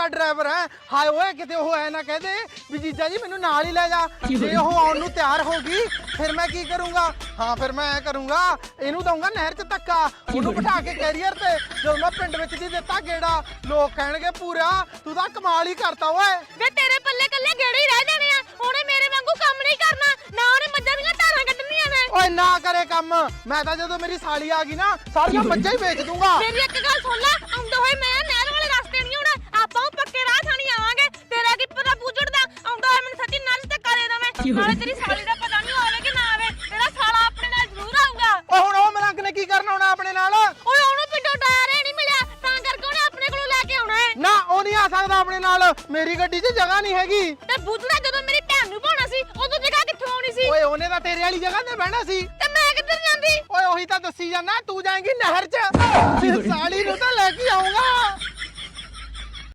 ਪੱਕਾ ਡਰਾਈਵਰ ਹੈ। ਹਾਏ ਓਏ ਕਿਤੇ ਉਹ ਐ ਨਾ ਕਹਦੇ ਵੀ ਜੀਜਾ ਜੀ ਮੈਨੂੰ ਨਾਲ ਹੀ ਲੈ ਜਾ। ਜੇ ਉਹ ਆਉਣ ਨੂੰ ਤਿਆਰ ਹੋ ਗਈ ਫਿਰ ਮੈਂ ਕੀ ਕਰੂੰਗਾ? ਹਾਂ ਫਿਰ ਮੈਂ ਐ ਕਰੂੰਗਾ ਇਹਨੂੰ ਦਊਂਗਾ ਨਹਿਰ 'ਚ ਧੱਕਾ। ਉਹਨੂੰ ਬਿਠਾ ਕੇ ਕੈਰੀਅਰ ਤੇ ਜਦੋਂ ਮੈਂ ਪਿੰਡ ਵਿੱਚ ਦੀ ਦਿੱਤਾ ਗੇੜਾ ਲੋਕ ਕਹਿਣਗੇ ਪੂਰਾ ਤੂੰ ਤਾਂ ਕਮਾਲ ਹੀ ਕਰਤਾ ਓਏ। ਵੇ ਤੇਰੇ ਪੱਲੇ ਕੱਲੇ ਗੇੜੇ ਹੀ ਰਹਿ ਜਾਣੇ ਆ। ਉਹਨੇ ਮੇਰੇ ਵਾਂਗੂ ਕੰਮ ਨਹੀਂ ਕਰਨਾ। ਨਾ ਉਹਨੇ ਮੱਝਾਂ ਦੀਆਂ ਧਾਰਾਂ ਕੱਢਣੀਆਂ ਨੇ। ਓਏ ਨਾ ਕਰੇ ਕੰਮ। ਮੈਂ ਤਾਂ ਜਦੋਂ ਮੇਰੀ ਸਾਲੀ ਆ ਗਈ ਨਾ ਸਾਰੀਆਂ ਮੱਝਾਂ ਹੀ ਵੇਚ ਦੂੰਗਾ। ਮੇਰੀ ਇੱਕ ਗੱਲ ਸੁਣ ਲੈ। ਆਉਂਦੇ ਨਾਲੇ ਤੇਰੀ ਸਾਲੀ ਦਾ ਪਤਾ ਨਹੀਂ ਆਵੇ ਕਿ ਨਾ ਆਵੇ ਤੇਰਾ ਸਾਲਾ ਆਪਣੇ ਨਾਲ ਜ਼ਰੂਰ ਆਊਗਾ। ਓ ਹੁਣ ਉਹ ਮਲੰਗ ਨੇ ਕੀ ਕਰਨਾ ਹੋਣਾ ਆਪਣੇ ਨਾਲ? ਓਏ ਉਹਨੂੰ ਪਿੰਡੋਂ ਟਾਇਰ ਹੀ ਨਹੀਂ ਮਿਲਿਆ ਤਾਂ ਕਰਕੇ ਉਹਨੇ ਆਪਣੇ ਕੋਲੋਂ ਲੈ ਕੇ ਆਉਣਾ ਹੈ। ਨਾ ਉਹ ਨਹੀਂ ਆ ਸਕਦਾ ਆਪਣੇ ਨਾਲ। ਮੇਰੀ ਗੱਡੀ 'ਚ ਜਗ੍ਹਾ ਨਹੀਂ ਹੈਗੀ। ਤੇ ਬੂਝੜਾ ਜਦੋਂ ਮੇਰੀ ਭੈਣ ਨੂੰ ਪਾਉਣਾ ਸੀ ਉਦੋਂ ਜਗ੍ਹਾ ਕਿੱਥੋਂ ਆਉਣੀ ਸੀ? ਓਏ ਉਹਨੇ ਤਾਂ ਤੇਰੇ ਵਾਲੀ ਜਗ੍ਹਾ ਤੇ ਬਹਿਣਾ ਸੀ। ਤੇ ਮੈਂ ਕਿੱਧਰ ਜਾਂਦੀ? ਓਏ ਉਹੀ ਤਾਂ ਦੱਸੀ ਜਾਂਦਾ ਤੂੰ ਜਾਏਂਗੀ ਨਹਿਰ 'ਚ। ਸਾਲੀ